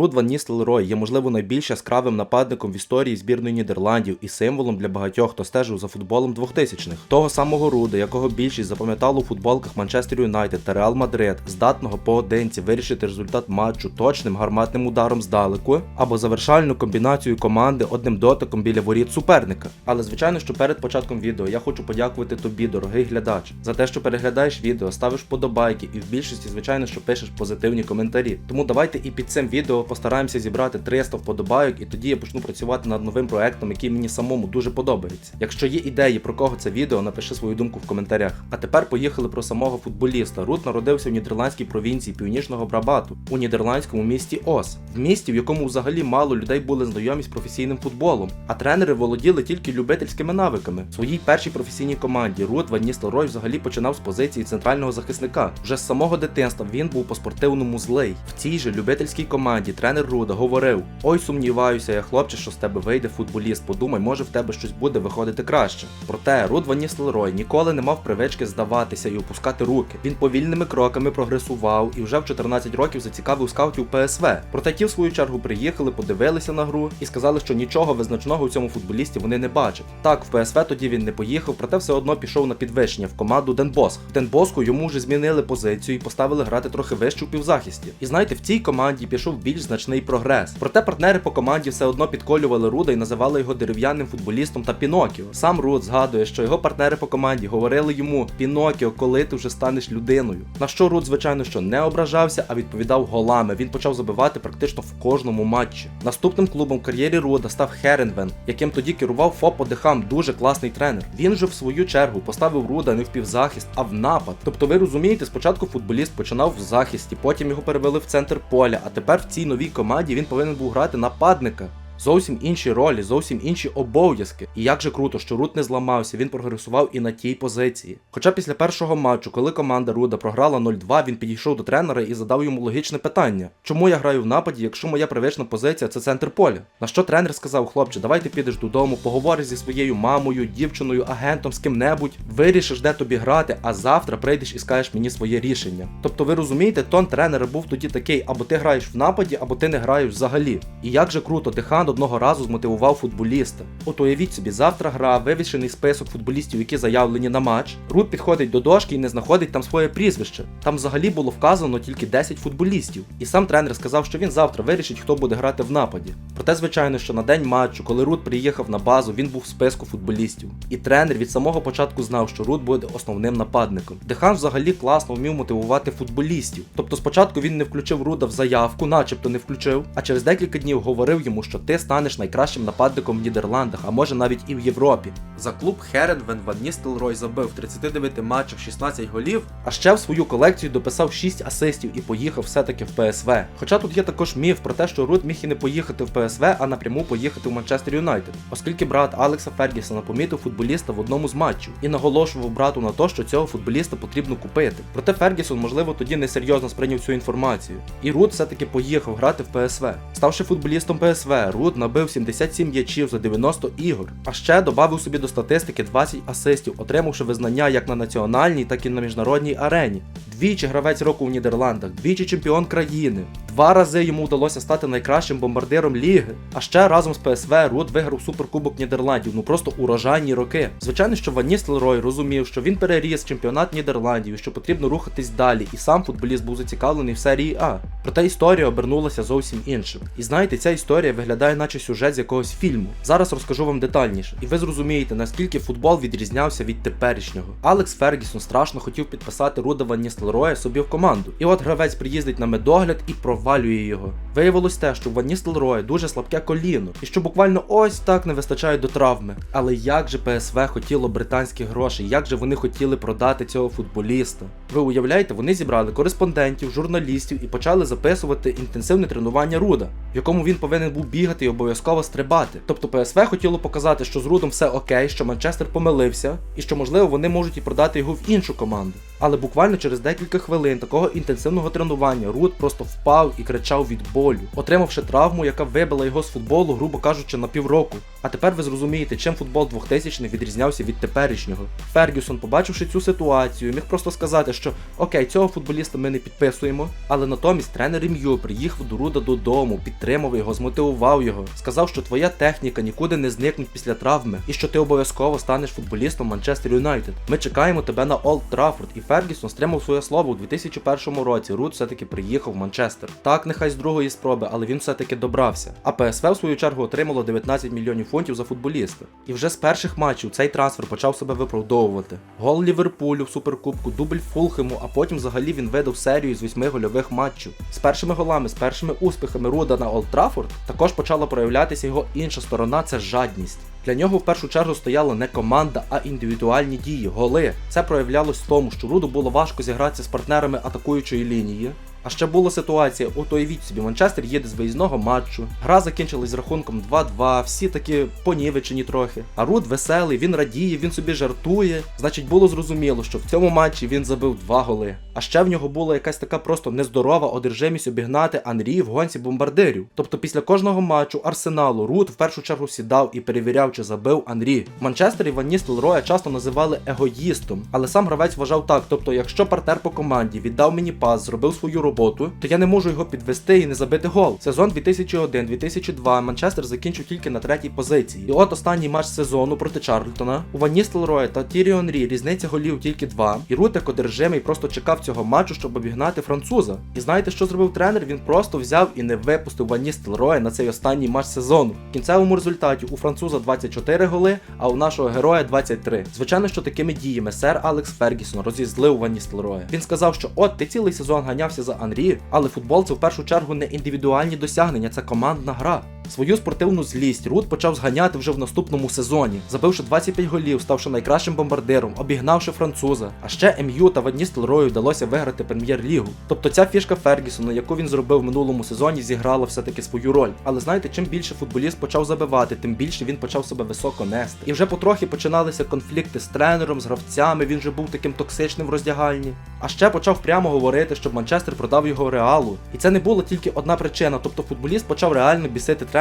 Руд Ван Ністелрой є, можливо, найбільш яскравим нападником в історії збірної Нідерландів і символом для багатьох, хто стежив за футболом 2000-х. Того самого Руда, якого більшість запам'ятало у футболках Манчестер Юнайтед та Реал Мадрид, здатного поодинці вирішити результат матчу точним гарматним ударом здалеку або завершальну комбінацію команди одним дотиком біля воріт суперника. Але звичайно, що перед початком відео я хочу подякувати тобі, дорогий глядач, за те, що переглядаєш відео, ставиш вподобайки і в більшості, звичайно, що пишеш позитивні коментарі. Тому давайте і під цим відео постараємося зібрати 300 вподобайок, і тоді я почну працювати над новим проектом, який мені самому дуже подобається. Якщо є ідеї про кого це відео, напиши свою думку в коментарях. А тепер поїхали про самого футболіста. Рут народився в нідерландській провінції Північного Брабату у нідерландському місті Ос, в місті, в якому взагалі мало людей були знайомі з професійним футболом, а тренери володіли тільки любительськими навиками. В своїй першій професійній команді Рут Ван Ністелрой взагалі починав з позиції центрального захисника. Вже з самого дитинства він був по спортивному злий. В цій же любительській команді тренер Руда говорив: Ой, сумніваюся, я хлопче, що з тебе вийде футболіст. Подумай, може в тебе щось буде виходити краще. Проте Руд Ван Ністелрой ніколи не мав привички здаватися і опускати руки. Він повільними кроками прогресував і вже в 14 років зацікавив скаутів ПСВ. Проте ті в свою чергу приїхали, подивилися на гру і сказали, що нічого визначного у цьому футболісті вони не бачать. Так, в ПСВ тоді він не поїхав, проте все одно пішов на підвищення в команду Денбоск. Денбоску йому вже змінили позицію і поставили грати трохи вище у півзахисті. І знаєте, в цій команді пішов більш значний прогрес. Проте партнери по команді все одно підколювали Руда і називали його дерев'яним футболістом та Пінокіо. Сам Руд згадує, що його партнери по команді говорили йому Пінокіо, коли ти вже станеш людиною. На що Руд, звичайно, що не ображався, а відповідав голами. Він почав забивати практично в кожному матчі. Наступним клубом в кар'єрі Руда став Херенвен, яким тоді керував Фопо Дехам, дуже класний тренер. Він же в свою чергу поставив Руда не в півзахист, а в напад. Тобто, ви розумієте, спочатку футболіст починав в захисті, потім його перевели в центр поля, а тепер в цій новій команді він повинен був грати нападника. Зовсім інші ролі, зовсім інші обов'язки. І як же круто, що Рут не зламався, він прогресував і на тій позиції. Хоча після першого матчу, коли команда Руда програла 0-2, він підійшов до тренера і задав йому логічне питання: чому я граю в нападі, якщо моя привична позиція це центр поля? На що тренер сказав, хлопче, давай ти підеш додому, поговориш зі своєю мамою, дівчиною, агентом, з ким-небудь, вирішиш, де тобі грати, а завтра прийдеш і скажеш мені своє рішення. Тобто, ви розумієте, тон тренера був тоді такий: або ти граєш в нападі, або ти не граєш взагалі. І як же круто, Дехан одного разу змотивував футболіста. От уявіть собі, завтра гра, вивішений список футболістів, які заявлені на матч. Рут підходить до дошки і не знаходить там своє прізвище. Там взагалі було вказано тільки 10 футболістів. І сам тренер сказав, що він завтра вирішить, хто буде грати в нападі. Проте, звичайно, що на день матчу, коли Рут приїхав на базу, він був в списку футболістів. І тренер від самого початку знав, що Рут буде основним нападником. Дехан взагалі класно вмів мотивувати футболістів. Тобто спочатку він не включив Руда в заявку, начебто не включив, а через декілька днів говорив йому, що ти станеш найкращим нападником в Нідерландах, а може навіть і в Європі. За клуб Херенвен Ван Ністелрой забив в 39 матчах 16 голів, а ще в свою колекцію дописав 6 асистів і поїхав все-таки в ПСВ. Хоча тут є також міф про те, що Рут міг і не поїхати в ПСВ, а напряму поїхати в Манчестер Юнайтед, оскільки брат Алекса Фергісона помітив футболіста в одному з матчів і наголошував брату на те, що цього футболіста потрібно купити. Проте Фергісон, можливо, тоді несерйозно сприйняв цю інформацію. І Рут все-таки поїхав грати в ПСВ. Ставши футболістом ПСВ, Рут набив 77 м'ячів за 90 ігор, а ще додав собі до статистики 20 асистів, отримавши визнання як на національній, так і на міжнародній арені. Двічі гравець року в Нідерландах, двічі чемпіон країни. Два рази йому вдалося стати найкращим бомбардиром ліги. А ще разом з ПСВ Рут виграв суперкубок Нідерландів. Ну просто урожайні роки. Звичайно, що Ван Ністелрой розумів, що він переріс чемпіонат Нідерландів, що потрібно рухатись далі, і сам футболіст був зацікавлений в серії А. Проте історія обернулася зовсім іншим. І знаєте, ця історія виглядає, наче сюжет з якогось фільму. Зараз розкажу вам детальніше, і ви зрозумієте, наскільки футбол відрізнявся від теперішнього. Алекс Фергісон страшно хотів підписати Руда Ван Ністелроя собі в команду. І от гравець приїздить на медогляд і провалює його. Виявилось те, що в Ван Ністелроя дуже слабке коліно, і що буквально ось так не вистачає до травми. Але як же ПСВ хотіло британських грошей, як же вони хотіли продати цього футболіста? Ви уявляєте, вони зібрали кореспондентів, журналістів і почали записувати інтенсивне тренування Руда, в якому він повинен був бігати і обов'язково стрибати. Тобто ПСВ хотіло показати, що з Рудом все окей, що Манчестер помилився, і що можливо вони можуть і продати його в іншу команду. Але буквально через декілька хвилин такого інтенсивного тренування Руд просто впав і кричав від болю, отримавши травму, яка вибила його з футболу, грубо кажучи, на півроку. А тепер ви зрозумієте, чим футбол 2000 х відрізнявся від теперішнього. Фергюсон, побачивши цю ситуацію, міг просто сказати, що окей, цього футболіста ми не підписуємо, але натомість тренер Ім'ю приїхав до Руда додому, підтримав його, змотивував його, сказав, що твоя техніка нікуди не зникне після травми, і що ти обов'язково станеш футболістом Манчестер Юнайтед. Ми чекаємо тебе на Олд Траффорд, і Фергюсон стримав своє слово у 2001 році. Руд все-таки приїхав в Манчестер. Так, нехай з другої спроби, але він все-таки добрався. А ПСВ в свою чергу отримало 19 мільйонів фунтів за футболіста. І вже з перших матчів цей трансфер почав себе виправдовувати. Гол Ліверпулю в суперкубку, дубль Фулхему, а потім взагалі він видав серію з восьми гольових матчів. З першими голами, з першими успіхами Руда на Олд Траффорд також почала проявлятися його інша сторона це жадність. Для нього в першу чергу стояла не команда, а індивідуальні дії, голи. Це проявлялось в тому, що Руду було важко зігратися з партнерами атакуючої лінії. А ще була ситуація, от уявіть собі, Манчестер їде з виїзного матчу. Гра закінчилась з рахунком 2-2, всі такі понівечені трохи. А Руд веселий, він радіє, він собі жартує. Значить, було зрозуміло, що в цьому матчі він забив два голи. А ще в нього була якась така просто нездорова одержимість обігнати Анрі в гонці бомбардирів. Тобто після кожного матчу Арсеналу Руд в першу чергу сідав і перевіряв, чи забив Анрі. В Манчестері Ван Ністелроя часто називали егоїстом, але сам гравець вважав так: тобто, якщо партнер по команді віддав мені пас, зробив свою роботу, то я не можу його підвести і не забити гол. Сезон 2001-2002 Манчестер закінчив тільки на третій позиції. І от останній матч сезону проти Чарльтона. У Ван Ністелроя та Тірі Онрі різниця голів тільки два. І Рут як одержимий просто чекав цього матчу, щоб обігнати француза. І знаєте, що зробив тренер? Він просто взяв і не випустив Ван Ністелроя на цей останній матч сезону. В кінцевому результаті у француза 24 голи, а у нашого героя 23. Звичайно, що такими діями сер Алекс Фергісон розізлив Ван Ністелроя. Він сказав, що от ти цілий сезон ганявся за Анрі, але футбол це в першу чергу не індивідуальні досягнення, це командна гра. Свою спортивну злість Рут почав зганяти вже в наступному сезоні, забивши 25 голів, ставши найкращим бомбардиром, обігнавши француза. А ще МЮ та Вадні Стелрою вдалося виграти прем'єр-лігу. Тобто ця фішка Фергісона, яку він зробив в минулому сезоні, зіграла все-таки свою роль. Але знаєте, чим більше футболіст почав забивати, тим більше він почав себе високо нести. І вже потрохи починалися конфлікти з тренером, з гравцями. Він вже був таким токсичним в роздягальні. А ще почав прямо говорити, щоб Манчестер продав його реалу. І це не було тільки одна причина, тобто футболіст почав реально бісити тренера.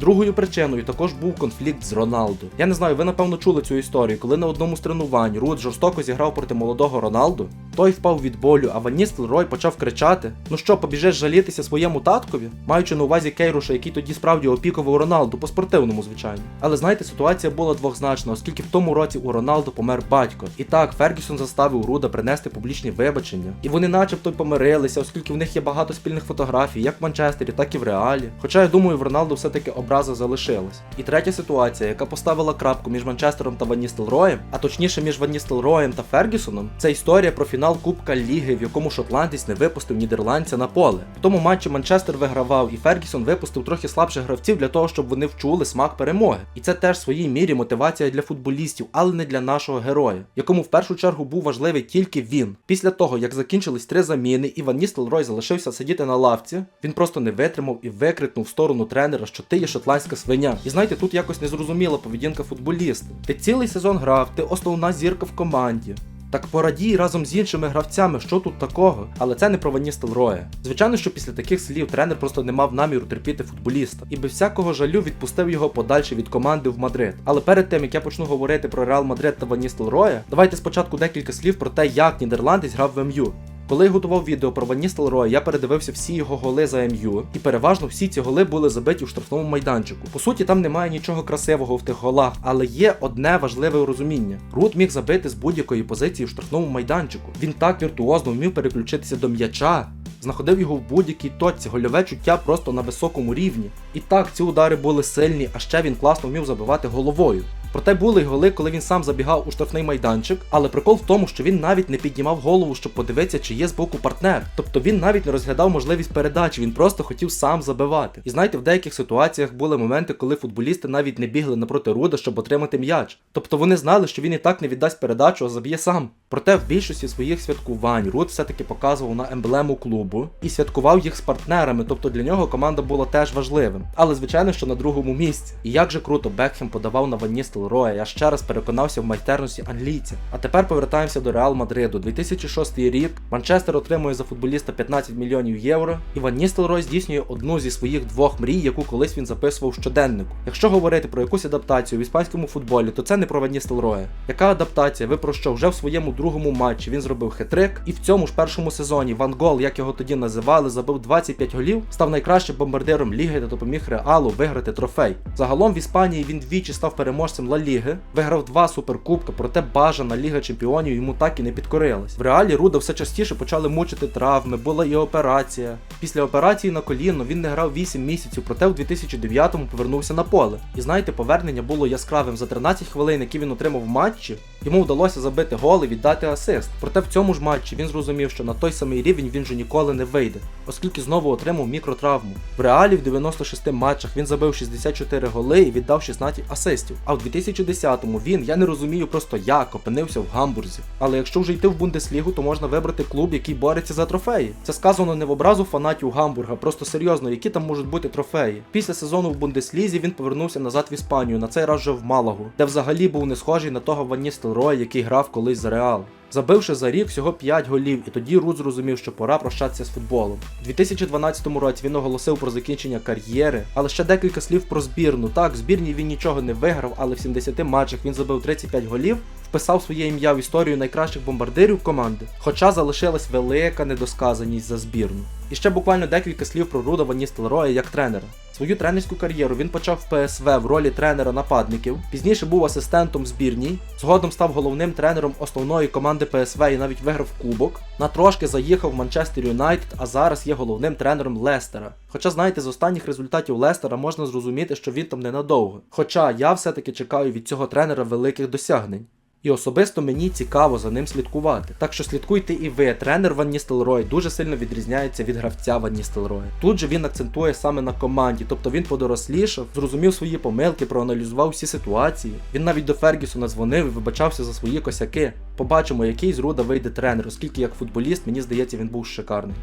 Другою причиною також був конфлікт з Роналду. Я не знаю, ви напевно чули цю історію, коли на одному з тренувань Руд жорстоко зіграв проти молодого Роналду. Той впав від болю, а Ван Ністелрой почав кричати: Ну що, побіжеш жалітися своєму таткові? Маючи на увазі Кейруша, який тоді справді опікував Роналду по спортивному, звичайно. Але знаєте, ситуація була двохзначна, оскільки в тому році у Роналду помер батько. І так, Фергюсон заставив Руда принести публічні вибачення. І вони начебто й помирилися, оскільки в них є багато спільних фотографій, як в Манчестері, так і в Реалі. Хоча я думаю, в Роналду все-таки образа залишилась. І третя ситуація, яка поставила крапку між Манчестером та Ван Ністелроєм, а точніше між Ван Ністелроєм та Фергюсоном, це історія про фінал Кубка Ліги, в якому шотландець не випустив нідерландця на поле. В тому матчі Манчестер вигравав, і Фергюсон випустив трохи слабших гравців для того, щоб вони вчули смак перемоги. І це теж в своїй мірі мотивація для футболістів, але не для нашого героя, якому в першу чергу був важливий тільки він. Після того, як закінчились три заміни, і Ван Ністелрой залишився сидіти на лавці, він просто не витримав і викрикнув в сторону тренера, що ти є шотландська свиня. І знаєте, тут якось незрозуміла поведінка футболіста. Ти цілий сезон грав, ти основна зірка в команді. Так порадій разом з іншими гравцями, що тут такого, але це не про Ван Ністелроя. Звичайно, що після таких слів тренер просто не мав наміру терпіти футболіста і без всякого жалю відпустив його подальше від команди в Мадрид. Але перед тим як я почну говорити про Реал Мадрид та Ван Ністелроя, давайте спочатку декілька слів про те, як нідерландець грав в МЮ. Коли я готував відео про Ван Ністелроя, я передивився всі його голи за МЮ, і переважно всі ці голи були забиті у штрафному майданчику. По суті, там немає нічого красивого в тих голах, але є одне важливе розуміння: Рут міг забити з будь-якої позиції в штрафному майданчику. Він так віртуозно вмів переключитися до м'яча. Знаходив його в будь-якій точці, гольове чуття просто на високому рівні. І так, ці удари були сильні, а ще він класно вмів забивати головою. Проте були й голи, коли він сам забігав у штрафний майданчик, але прикол в тому, що він навіть не піднімав голову, щоб подивитися, чи є збоку партнер. Тобто він навіть не розглядав можливість передачі, він просто хотів сам забивати. І знаєте, в деяких ситуаціях були моменти, коли футболісти навіть не бігли напроти Руда, щоб отримати м'яч. Тобто вони знали, що він і так не віддасть передачу, а заб'є сам. Проте в більшості своїх святкувань Руд все-таки показував на емблему клубу і святкував їх з партнерами, тобто для нього команда була теж важливим. Але звичайно, що на другому місці. І як же круто Бекхем подавав на Ван Ністелроя, я ще раз переконався в майстерності англійця. А тепер повертаємося до Реал Мадриду. 2006 рік Манчестер отримує за футболіста 15 мільйонів євро. І Ван Ністелрой здійснює одну зі своїх двох мрій, яку колись він записував в щоденнику. Якщо говорити про якусь адаптацію в іспанському футболі, то це не про Ван Ністелроя. Яка адаптація? Ви про що? Вже в своєму другому матчі він зробив хитрик, і в цьому ж першому сезоні Ван Гол, як його тоді називали, забив 25 голів, став найкращим бомбардиром ліги та допоміг Реалу виграти трофей. Загалом в Іспанії він двічі став переможцем Ла Ліги, виграв два суперкубки, проте бажана Ліга Чемпіонів йому так і не підкорилась. В реалі Руда все частіше почали мучити травми, була і операція. Після операції на коліно він не грав 8 місяців, проте в 2009-му повернувся на поле. І знаєте, повернення було яскравим за 13 хвилин, які він отримав в матчі. Йому вдалося забити гол і віддати асист. Проте в цьому ж матчі він зрозумів, що на той самий рівень він вже ніколи не вийде, оскільки знову отримав мікротравму. В реалі в 96 матчах він забив 64 голи і віддав 16 асистів. А в 2010-му він, я не розумію просто як, опинився в гамбурзі. Але якщо вже йти в Бундеслігу, то можна вибрати клуб, який бореться за трофеї. Це сказано не в образу фанатів Гамбурга, просто серйозно, які там можуть бути трофеї. Після сезону в Бундеслізі він повернувся назад в Іспанію, на цей раз вже в Малагу, де взагалі був не схожий на того Ван Роя, який грав колись за Реал. Забивши за рік всього 5 голів, і тоді Рут зрозумів, що пора прощатися з футболом. У 2012 році він оголосив про закінчення кар'єри, але ще декілька слів про збірну. Так, в збірні він нічого не виграв, але в 70 матчах він забив 35 голів, вписав своє ім'я в історію найкращих бомбардирів команди. Хоча залишилась велика недосказаність за збірну. І ще буквально декілька слів про Руда Ван Ністелрooя як тренера. Свою тренерську кар'єру він почав в ПСВ в ролі тренера нападників. Пізніше був асистентом збірній. Згодом став головним тренером основної команди ПСВ і навіть виграв кубок. На трошки заїхав в Манчестер Юнайтед, а зараз є головним тренером Лестера. Хоча, знаєте, з останніх результатів Лестера можна зрозуміти, що він там ненадовго. Хоча я все-таки чекаю від цього тренера великих досягнень. І особисто мені цікаво за ним слідкувати. Так що слідкуйте і ви. Тренер Ван Ністелрой дуже сильно відрізняється від гравця Ван Ністелроя. Тут же він акцентує саме на команді, тобто він подорослішав, зрозумів свої помилки, проаналізував всі ситуації. Він навіть до Фергюсона дзвонив і вибачався за свої косяки. Побачимо, який з Руда вийде тренер, оскільки як футболіст, мені здається, він був шикарний.